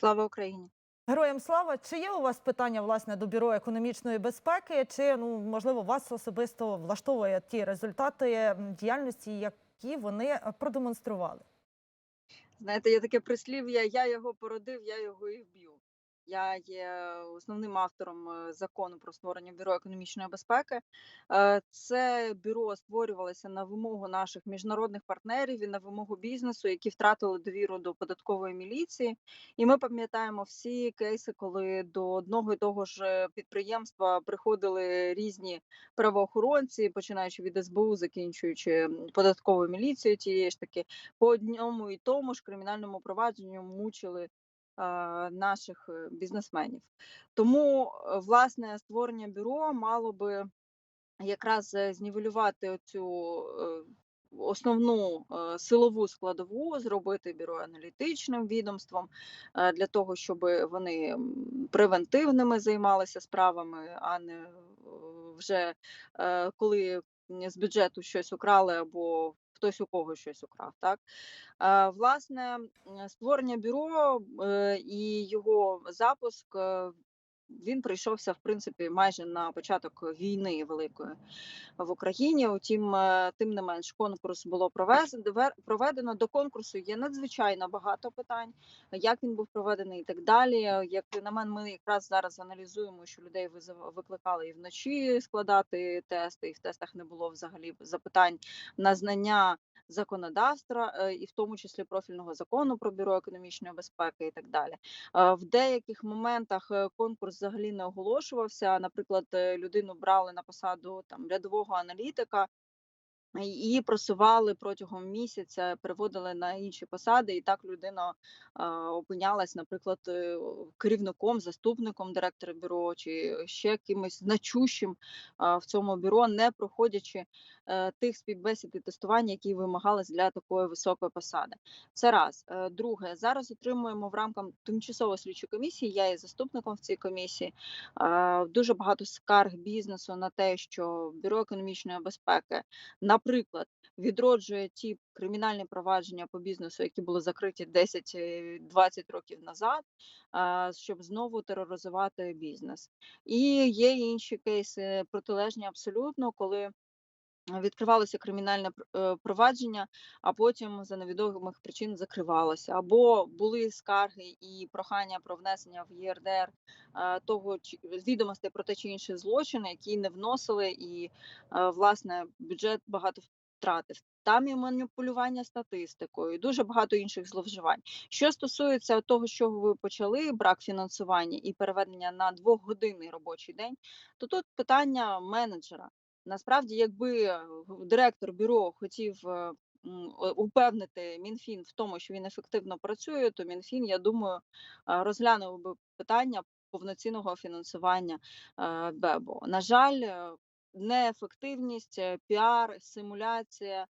Слава Україні! Героям слава! Чи є у вас питання власне до бюро економічної безпеки? Чи ну можливо вас особисто влаштовує ті результати діяльності, які вони е, продемонстрували? Знаєте, є таке прислів'я: я його породив, я його і вб'ю. Я є основним автором е, закону про створення бюро економічної безпеки. Е, Це бюро створювалося на вимогу наших міжнародних партнерів і на вимогу бізнесу, які втратили довіру до податкової міліції. І ми пам'ятаємо всі кейси, коли до одного і того ж підприємства приходили різні правоохоронці, починаючи від СБУ, закінчуючи податковою міліцією, тієї ж таки по одному і тому ж кримінальному провадженню мучили наших е, бізнесменів. Тому, е, власне, створення бюро мало би якраз е, знівелювати цю основну силову складову, зробити бюро аналітичним відомством для того, щоб вони превентивними займалися справами, а не вже коли з бюджету щось украли або хтось у кого щось украв. Так? Е, Власне, створення бюро е, і його запуск. Він прийшовся в принципі майже на початок війни великої в Україні. Утім, е, тим не менш, конкурс було проведено. До конкурсу є надзвичайно багато питань, як він був проведений і так далі. Як на мене, ми якраз зараз аналізуємо, що людей викликали і вночі складати тести, і в тестах не було взагалі запитань на знання законодавства, е, і в тому числі профільного закону про бюро економічної безпеки і так далі. Е, В деяких моментах е, конкурс взагалі не оголошувався. Наприклад, людину брали на посаду там рядового аналітика. Її просували протягом місяця, переводили на інші посади, і так людина опинялась, наприклад, е, керівником, заступником директора бюро чи ще кимось значущим в цьому бюро, не проходячи е, тих співбесід і тестувань, які вимагались для такої високої посади. Це раз. Е, Друге, зараз отримуємо в рамках тимчасової слідчої комісії. Я є заступником в цій комісії. Дуже багато скарг бізнесу на те, що бюро економічної безпеки, наприклад, відроджує ті кримінальні провадження по бізнесу, які були закриті 10-20 років назад, е, щоб знову тероризувати бізнес. І є інші кейси протилежні абсолютно, коли відкривалося кримінальне е, провадження, а потім за невідомих причин закривалося. Або були скарги і прохання про внесення в ЄРДР е, того відомостей про те чи інші злочини, які не вносили, і е, власне бюджет багато втратив. Там і маніпулювання статистикою, і дуже багато інших зловживань. Що стосується того, з чого ви почали, брак фінансування і переведення на двохгодинний робочий день, то тут питання менеджера. Насправді, якби е, директор бюро хотів е, упевнити Мінфін в тому, що він ефективно працює, то Мінфін, я думаю, е, розглянув би питання повноцінного фінансування БЕБу. На жаль, неефективність, піар, симуляція.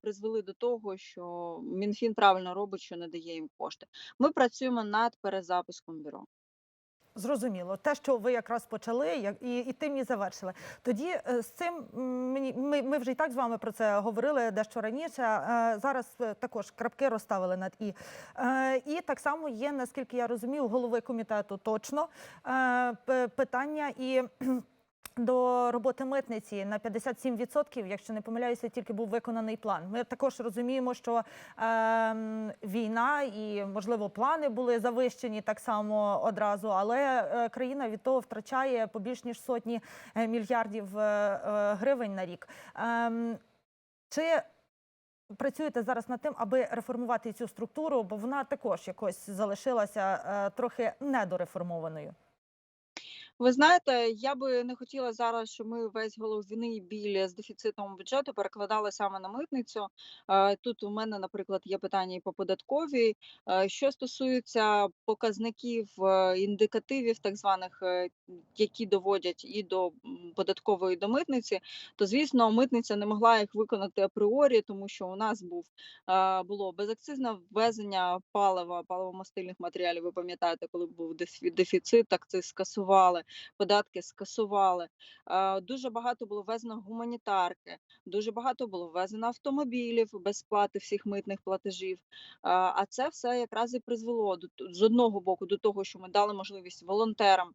Призвели до того, що Мінфін правильно робить, що не дає їм кошти. Ми працюємо над перезапуском бюро. Зрозуміло, те, що ви якраз почали, і, і тим і завершили. Тоді е, з цим мені ми, ми вже і так з вами про це говорили дещо раніше. е, Зараз е, також крапки розставили над і. І так само є, наскільки я розумію, голови комітету точно питання і. До роботи митниці на 57%, якщо не помиляюся, тільки був виконаний план. Ми також розуміємо, що ем, війна і можливо плани були завищені так само одразу, але е, країна від того втрачає по більш ніж сотні е, мільярдів е, е, гривень на рік. Ем, чи працюєте зараз над тим, аби реформувати цю структуру, бо вона також якось залишилася е, трохи недореформованою? Ви знаєте, я би не хотіла зараз, щоб ми весь головний біль з дефіцитом бюджету перекладали саме на митницю. Е, Тут у мене, наприклад, є питання і по податковій. Е, Що стосується показників е, індикативів, так званих, які доводять і до податкової і до митниці, то звісно, митниця не могла їх виконати апріорі, тому що у нас був було безакцизне ввезення палива, паливомастильних матеріалів. Ви пам'ятаєте, коли був дефі- дефіцит, так це скасували. Податки скасували. Дуже багато було ввезено гуманітарки, дуже багато було ввезено автомобілів без сплати всіх митних платежів. А це все якраз і призвело з одного боку до того, що ми дали можливість волонтерам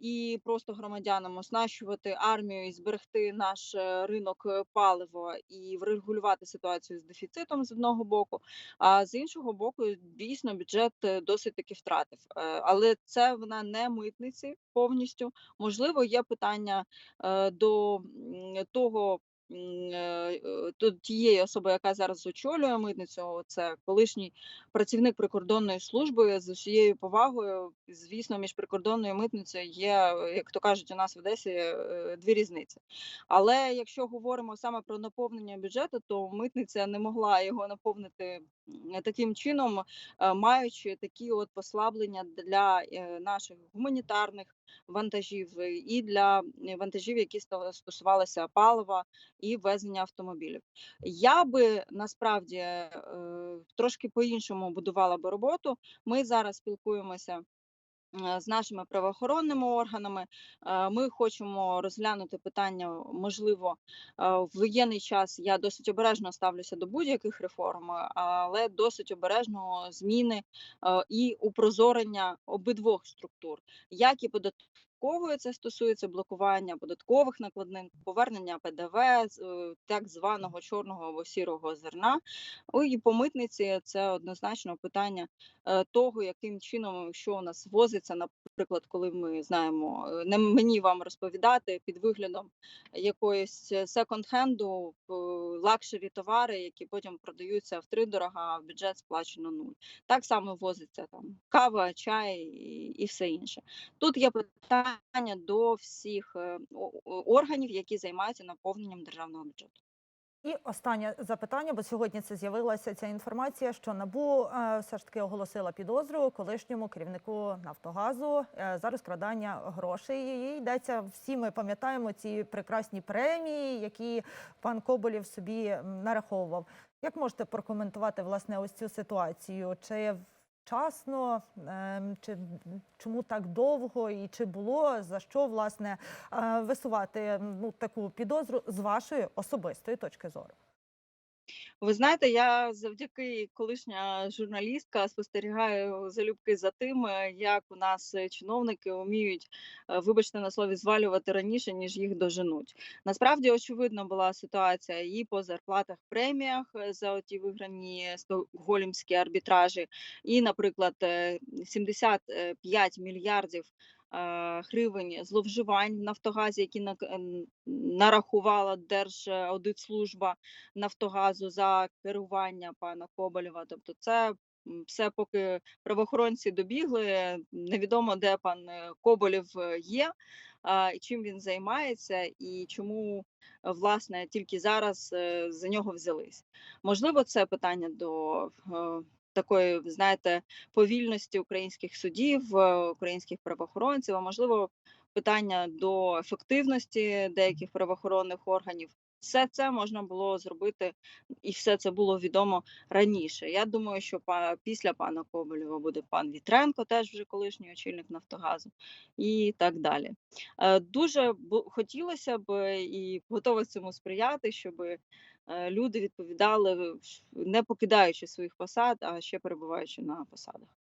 і просто громадянам оснащувати армію і зберегти наш е, ринок е, палива і врегулювати ситуацію з дефіцитом з одного боку. А з іншого боку, дійсно бюджет е, досить таки втратив. Але це вона не митниці повністю. Можливо, є питання до того. Е, е, До тієї особи, яка зараз очолює митницю, це колишній працівник прикордонної служби з усією повагою. Звісно, між прикордонною митницею є, як то кажуть, у нас в Одесі е, дві різниці. Але якщо говоримо саме про наповнення бюджету, то митниця не могла його наповнити таким чином, маючи такі от послаблення для е, наших гуманітарних вантажів е, і для вантажів, які стосувалися палива і ввезення автомобілів. Я би насправді е, трошки по-іншому будувала би роботу. Ми зараз спілкуємося з нашими правоохоронними органами. Е, Ми хочемо розглянути питання, можливо, е, в воєнний час я досить обережно ставлюся до будь-яких реформ, але досить обережно зміни е, і упрозорення обидвох структур, як і податкової це стосується блокування податкових накладнин, повернення ПДВ, е, так званого чорного або сірого зерна. О, І по митниці це однозначно питання е, того, яким чином що у нас возиться, наприклад, коли ми знаємо, е, не мені вам розповідати під виглядом якоїсь секонд-хенду лакшері товари, які потім продаються втридорога, а в бюджет сплачено нуль. Так само возиться там кава, чай і все інше. Тут є питання до всіх е, органів, які займаються наповненням державного бюджету. І останнє запитання, бо сьогодні це з'явилася ця інформація, що НАБУ е, все ж таки оголосила підозру колишньому керівнику Нафтогазу е, за розкрадання грошей. І йдеться всі. Ми пам'ятаємо ці прекрасні премії, які пан Коболєв собі нараховував. Як можете прокоментувати власне ось цю ситуацію? Чи вчасно, ем, чи чому так довго, і чи було за що власне е, висувати ну таку підозру з вашої особистої точки зору? Ви знаєте, я завдяки колишня журналістка спостерігаю залюбки за тим, е, як у нас е, чиновники вміють, е, вибачте на слові, звалювати раніше, ніж їх доженуть. Насправді, очевидно, була ситуація і по зарплатах, преміях за оті виграні стокгольмські арбітражі, і, наприклад, е, 75 мільярдів. Е, Гривень зловживань в Нафтогазі, які на- нарахувала Держаудитслужба Нафтогазу за керування пана Коболєва. Тобто, це все поки правоохоронці добігли. Невідомо, де пан е, Коболєв е, є, і чим він займається, і чому е, власне тільки зараз е, за нього взялись. Можливо, це питання до е, такої, знаєте, повільності українських судів, е, українських правоохоронців, а можливо, питання до ефективності деяких правоохоронних органів. Все це можна було зробити, і все це було відомо раніше. Я думаю, що після пана Коболєва буде пан Вітренко, теж вже колишній очільник Нафтогазу, і так далі. Е, Дуже бу- хотілося б і готова цьому сприяти, щоб люди відповідали, не покидаючи своїх посад, а ще перебуваючи на посадах.